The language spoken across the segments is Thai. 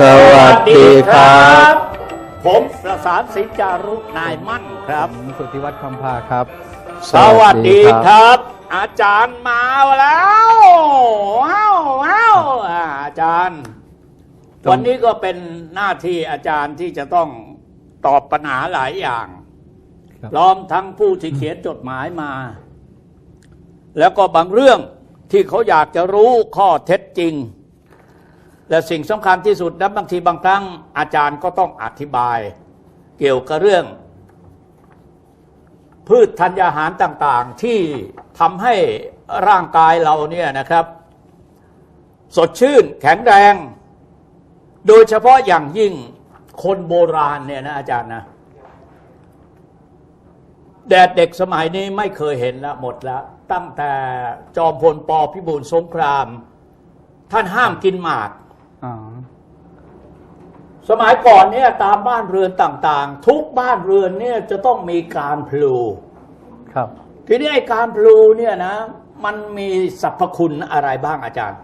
สวัสดีครับ ผมประสานสินจารุนายมั่นครับ ผมสุทธิวัฒน์คำพาครับ สวัสดีครับ อาจารย์มาแล้วว้าวว้าวอ่าอาจารย์ วันนี้ก็เป็นหน้าที่อาจารย์ที่จะต้องตอบปัญหาหลายอย่างครับพร้อมทั้งผู้ที่เขียนจดหมายมา แล้วก็บางเรื่องที่เขาอยากจะรู้ข้อเท็จจริง และสิ่งสำคัญที่สุดนะบางทีบางครั้งอาจารย์ก็ต้องอธิบาย เกี่ยวกับเรื่อง พืชธัญญาหารต่างๆ ที่ทำให้ร่างกายเราเนี่ยนะครับ สดชื่นแข็งแรง โดยเฉพาะอย่างยิ่งคนโบราณเนี่ยนะอาจารย์นะแดดเด็กสมัยนี้ไม่เคยเห็นล้วหมดล้วตั้งแต่จอมพลปพิบูลสงคราม ท่านห้ามกินหมาก สมัยก่อนเนี่ย ตามบ้านเรือนต่าง ๆ ทุกบ้านเรือนเนี่ยจะต้องมีการพลูครับ ทีนี้ไอ้การพลูเนี่ยนะ มันมีสรรพคุณอะไรบ้างอาจารย์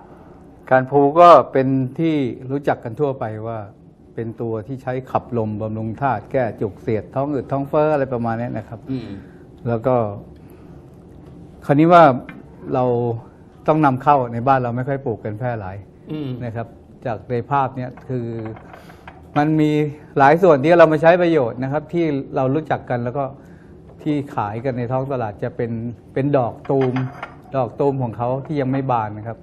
การพูก็เป็นที่รู้จักกันทั่วไปว่า เป็นตัวที่ใช้ขับลมบำรุงธาตุแก้จุกเสียดท้องอืดท้องเฟ้ออะไรประมาณนี้นะครับอืมแล้วก็ คราวนี้ว่าเราต้องนำเข้าในบ้านเราไม่ค่อยปลูกกันแพร่หลายอืมนะครับ จากในภาพเนี้ยคือมันมีหลายส่วนที่เรามาใช้ประโยชน์นะครับ ที่เรารู้จักกันแล้วก็ที่ขายกันในท้องตลาดจะเป็นเป็นดอกตูม ดอกตูมของเขาที่ยังไม่บานนะครับ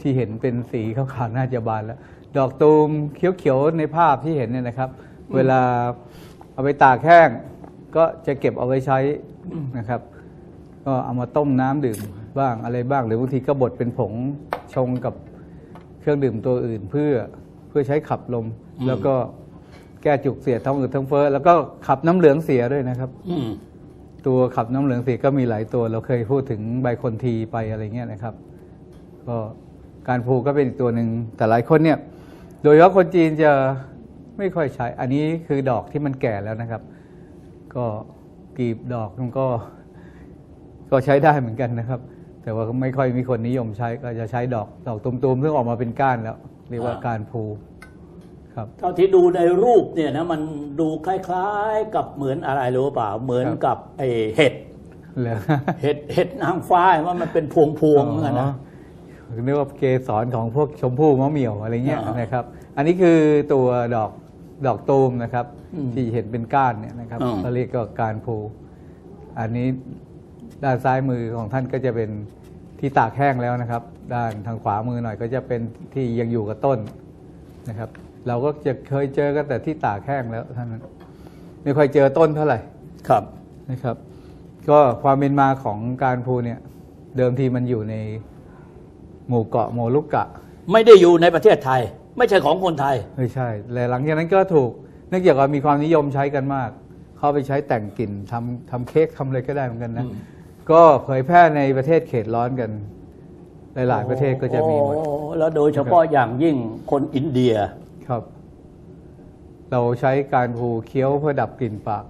ที่เห็นเป็นสีขาวๆน่าจะบานแล้ว ดอกตูมเขียวๆในภาพที่เห็นเนี่ยนะครับ เวลาเอาไปตากแห้งก็จะเก็บเอาไว้ใช้นะครับ ก็เอามาต้มน้ำดื่มบ้างอะไรบ้าง หรือบางทีก็บดเป็นผงชงกับ เครื่องดื่มตัวอื่นเพื่อเพื่อใช้ขับลมอืมแล้วก็แก้จุกเสียดท้องอืดท้องเฟ้อแล้วก็ขับน้ำเหลืองเสียด้วยนะครับ อืม ตัวขับน้ำเหลืองเสียก็มีหลายตัว เราเคยพูดถึงใบคนทีไปอะไรเงี้ยนะครับ ก็การพูก็เป็นอีกตัวหนึ่งแต่หลายคนเนี่ย โดยเฉพาะคนจีนจะไม่ค่อยใช้ อันนี้คือดอกที่มันแก่แล้วนะครับ ก็กลีบดอกมันก็ ก็ใช้ได้เหมือนกันนะครับ แต่ว่าไม่ค่อยมีคนนิยมใช้ก็จะใช้ดอกดอกตุมๆซึ่งออกมาเป็นก้านแล้วเรียกว่าการพูครับเท่าที่ดูในรูปเนี่ยนะมันดูคล้ายๆ กับเหมือนอะไรรู้เปล่าเหมือนกับไอเห็ดเหลือเห็ดเห็ดนางฟ้าว่ามันเป็นพวงพวงๆเหมือนกันนะเรียกว่าเกสรของพวกชมพู่มะเหมี่ยวอะไรเงี้ยอ่านนะครับ อันนี้คือตัวดอกดอกตูมนะครับอืมที่เห็นเป็นก้านเนี่ยนะครับอืมเขาเรียกก็การพูอันนี้ ด้านซ้ายมือของท่านก็จะเป็นที่ตากแห้งแล้วนะครับ ด้านทางขวามือหน่อยก็จะเป็นที่ยังอยู่กับต้นนะครับ เราก็จะเคยเจอกันแต่ที่ตากแห้งแล้วท่านนั้นไม่ค่อยเจอต้นเท่าไหร่ครับนะครับ ก็ความเป็นมาของการพูเนี่ย เดิมทีมันอยู่ในหมู่เกาะโมลุกกะ ไม่ได้อยู่ในประเทศไทย ไม่ใช่ของคนไทยไม่ใช่แต่หลังจากนั้นก็ถูกเนื่องจากว่ามีความนิยมใช้กันมากเขาไปใช้แต่งกลิ่นทำทำเค้กทำอะไรก็ได้เหมือนกันนะอืม ก็เผยแพร่ในประเทศเขตร้อนกัน หลายๆ ประเทศก็จะมีหมด โอ้แล้วโดยเฉพาะอย่างยิ่งคนอินเดีย ครับ เราใช้การพูเคี้ยวเพื่อดับกลิ่นปาก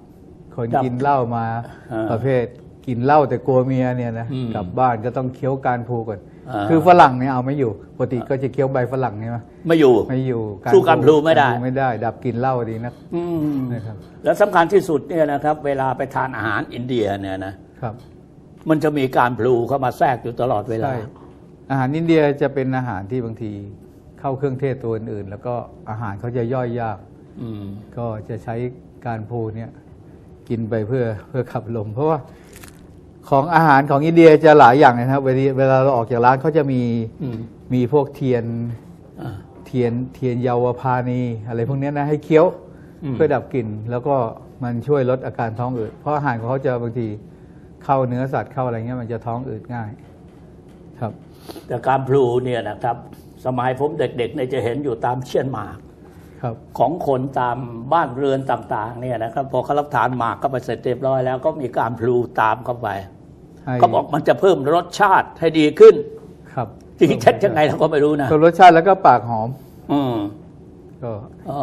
คนดับกินเหล้ามา อ่าประเภทกินเหล้าแต่กลัวเมียเนี่ยนะอืมกลับบ้านก็ต้องเคี้ยวการพูก่อน อ่า คือฝรั่งเนี่ยเอาไม่อยู่ปกติก็จะเคี้ยวใบฝรั่งใช่ไหมไม่อยู่ ไม่อยู่สู้การพลูไม่ได้การพลูไม่ได้ ดับกลิ่นเหล้าดีนะอืมนะครับ แล้วสำคัญที่สุดเนี่ยนะครับ เวลาไปทานอาหารอินเดียเนี่ยนะครับ มันจะมีการพลูเข้ามาแทรกอยู่ตลอดเวลา ใช่อาหารอินเดียจะเป็นอาหารที่บางทีเข้าเครื่องเทศตัวอื่นๆแล้วก็อาหารเขาจะย่อยยาก อืม ก็จะใช้การพูเนี่ยกินไปเพื่อเพื่อขับลม เพราะว่าของอาหารของอินเดียจะหลายอย่างนะครับเวลาเวลาเราออกจากร้านเขาจะมีอืมมีพวกเทียนอ่า เทียนเทียนเยาวพานีอะไรพวกเนี้ยนะให้เคี้ยวอืม เพื่อดับกลิ่น แล้วก็มันช่วยลดอาการท้องอืดเพราะอาหารของเขาจะบางที เข้าเนื้อสัตว์เข้าอะไรเงี้ยมันจะท้องอืดง่าย ครับ แต่การพลูเนี่ยนะครับ สมัยผมเด็กๆเนี่ยจะเห็นอยู่ตามเชียนหมากครับของคนตามบ้านเรือนต่างๆ เนี่ยนะครับพอเขารับทานหมากก็ไปเสร็จเรียบร้อยแล้ว ก็มีการพลูตามเข้าไปให้เขาบอกมันจะเพิ่มรสชาติให้ดีขึ้น ครับจริงๆเท็จยังไงเราก็ไม่รู้นะตัวรสชาติแล้วก็ปากหอม อืมก็อ๋อ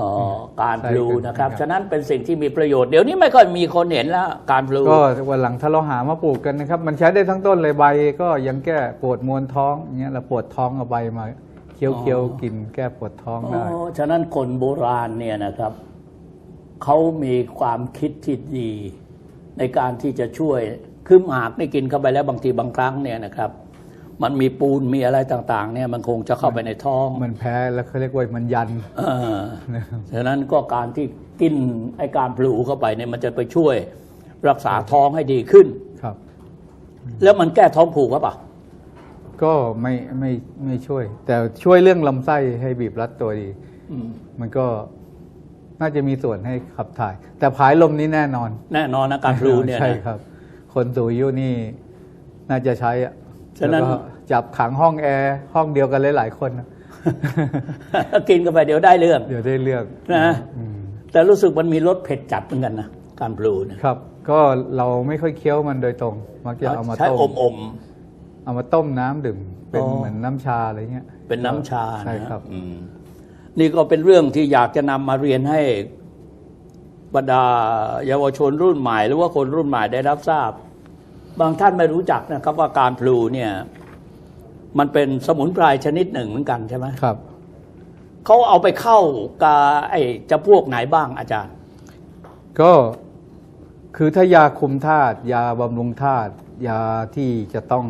การพลูใช่ครับนะครับครับ ฉะนั้นเป็นสิ่งที่มีประโยชน์เดี๋ยวนี้ไม่ค่อยมีคนเห็นแล้วการพลูก็วันหลังถ้าเราหามาปลูกกันนะครับ มันใช้ได้ทั้งต้นเลยใบก็ยังแก้ปวดมวนท้องอย่างเงี้ยเราปวดท้องเอาใบมาเคี้ยวเคี้ยวกินแก้ปวดท้องได้อ๋อฉะนั้นคนโบราณเนี่ยนะครับเขามีความคิดที่ดีในการที่จะช่วยคือหมากนี่กินเข้าไปแล้วบางทีบางครั้งเนี่ยนะครับ มันมีปูนมีอะไรต่างๆ เนี่ยมันคงจะเข้าไปในท้อง มันแพ้แล้วเขาเรียกว่ามันยันเออนะครับฉะนั้นก็การที่กินไอการปลูเข้าไปเนี่ยมันจะไปช่วยรักษาท้องให้ดีขึ้นครับ แล้วมันแก้ท้องผูกหรือเปล่าก็ไม่ไม่ไม่ช่วย แต่ช่วยเรื่องลำไส้ให้บีบรัดตัวดีอืมมันก็น่าจะมีส่วนให้ขับถ่าย แต่ผายลมนี้แน่นอน แน่นอนนะการปลูเนี่ยใช่นะครับ คนสูงอายุนี่น่าจะใช้อะ ฉะนั้นแล้วก็จับขังห้องแอร์ห้องเดียวกันหลายๆคนนะกินเข้าไปเดี๋ยวได้เรื่องเดี๋ยวได้เลือกนะอืมแต่รู้สึกมันมีรสเผ็ดจัดเหมือนกันนะการปลูเนี่ยครับ ก็เราไม่ค่อยเคี้ยวมันโดยตรง มักจะเอามาใช้ต้มอมเอามาต้มน้ำดื่มเป็นอ๋อเหมือนน้ำชาอะไรเงี้ยๆเป็นน้ำชาใช่นะครับอืมนี่ก็เป็นเรื่องที่อยากจะนำมาเรียนให้บรรดาเยาวชนรุ่นใหม่ หรือว่าคนรุ่นใหม่ได้รับทราบ บางท่านไม่รู้จักนะครับว่าการพลูเนี่ยมันเป็นสมุนไพรชนิดหนึ่งเหมือนกันใช่ไหมครับเขาเอาไปเข้ากับไอ้จะพวกไหนบ้างอาจารย์ ก็คือถ้ายาคุมธาตุยาบำรุงธาตุยาที่จะต้อง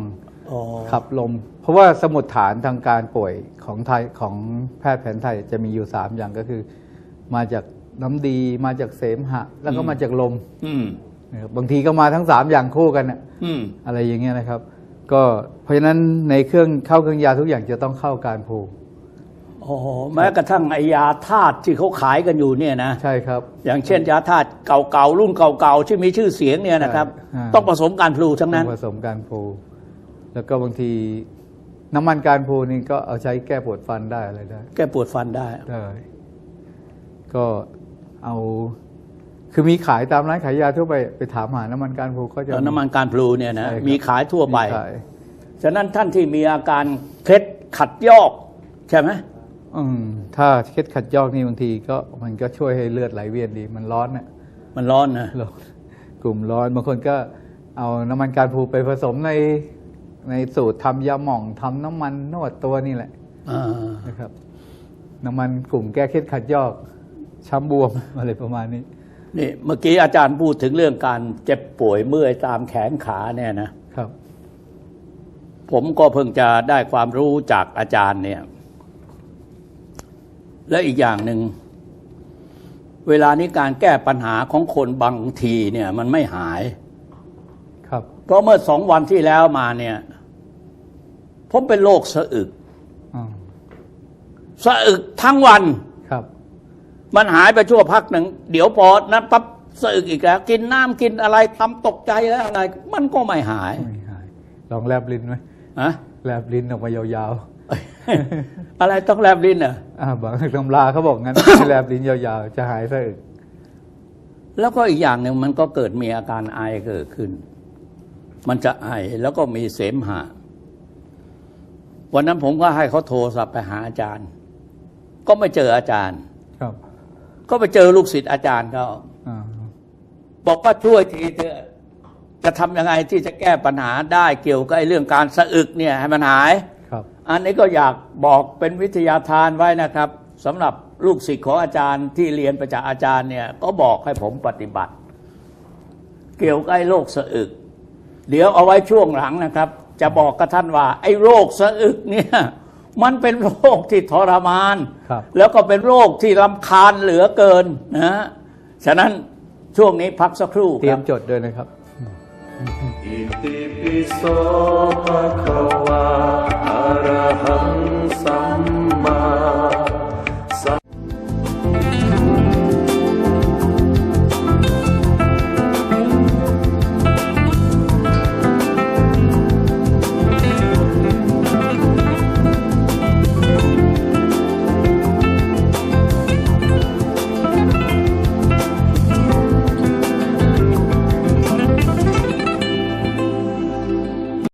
อ๋อขับลม เพราะว่าสมุดฐานทางการป่วยของไทยของแพทย์แผนไทยจะมีอยู่สามอย่างก็คือ มาจากน้ำดีมาจากเสมหะ แล้วก็มาจากลมอืม นะครับบางทีก็มาทั้งสามอย่างคู่กันน่ะอืม อะไรอย่างเงี้ยนะครับ ก็เพราะฉะนั้นในเครื่องเข้าเครื่องยาทุกอย่างจะต้องเข้าการผูกอ๋อแม้กระทั่งไอยาธาตุที่เขาขายกันอยู่เนี่ยนะ ใช่ครับ อย่างเช่นยาธาตุเก่าๆรุ่นเก่าๆที่มีชื่อเสียงเนี่ยนะครับ ใช่ต้องผสมการพลูทั้งนั้น ผสมการผูกแล้วก็บางทีน้ำมันการผูนี่ก็เอาใช้แก้ปวดฟันได้อะไรได้ แก้ปวดฟันได้ ได้ ก็เอา คือมีขายตามร้านขายยาทั่วไปไปถามหาน้ำมันการผูก็จะแล้วน้ำมันการพลูเนี่ยนะใช่ครับ มีขายทั่วไป มีขายฉะนั้นท่านที่มีอาการเคล็ดขัดยอก ใช่ไหมอืมถ้าเคล็ดขัดยอกนี่บางทีก็มันก็ช่วยให้เลือดไหลเวียนดีมันร้อนเนี่ยมันร้อนนะร้อนกลุ่มร้อนบางคนก็เอาน้ำมันการผูไปผสมในในสูตรทำยาหม่องทำน้ำมันนวดตัวนี่แหละอ่านะครับ น้ำมันกลุ่มแก้เคล็ดขัดยอกช้ำบวม อะไรประมาณนี้ นี่เมื่อกี้อาจารย์พูดถึงเรื่องการเจ็บป่วยเมื่อยตามแขนขาเนี่ยนะครับ ผมก็เพิ่งจะได้ความรู้จากอาจารย์เนี่ย และอีกอย่างหนึ่ง เวลานี้การแก้ปัญหาของคนบางทีเนี่ย มันไม่หาย ครับเพราะเมื่อสองวันที่แล้วมาเนี่ย ผมเป็นโรคสะอึกอ๋อสะอึกทั้งวันครับ มันหายไปชั่วพักหนึ่ง เดี๋ยวพอนั้นปั๊บสะอึกอีกแล้ว กินน้ำกินอะไรทำตกใจแล้วอะไร มันก็ไม่หาย ไม่หาย ลองแลบลิ้นไหมอะแลบลิ้นออกมายาวอะไรต้องแลบลิ้นอะๆอ่าบางตำราเขาบอกงั้นให้แลบลิ้นยาวๆ จะหายสะอึกแล้วก็อีกอย่างหนึ่งมันก็เกิดมีอาการไอเกิดขึ้น มันจะไอแล้วก็มีเสมหะวันนั้นผมก็ให้เขาโทรศัพท์ไปหาอาจารย์ ก็ไม่เจออาจารย์ครับ ก็ไปเจอลูกศิษย์อาจารย์เขาอ่าบอกว่าช่วยทีเถอะจะทำยังไงที่จะแก้ปัญหาได้เกี่ยวกับไอ้เรื่องการสะอึกเนี่ยให้มันหาย ครับ อันนี้ก็อยากบอกเป็นวิทยาทานไว้นะครับสำหรับลูกศิษย์ของอาจารย์ที่เรียนประจากอาจารย์เนี่ย ก็บอกให้ผมปฏิบัติ เกี่ยวกับไอ้โรคสะอึก เดี๋ยวเอาไว้ช่วงหลังนะครับ จะบอกกับท่านว่า ไอ้โรคสะอึกเนี่ย มันเป็นโรคที่ทรมาน ครับแล้วก็เป็นโรคที่รำคาญเหลือเกินนะฮะฉะนั้นช่วงนี้พักสักครู่เตรีคยรัมบ จดด้วยนะครับ อิติปิโสภะคะวะอะระหังสัมมา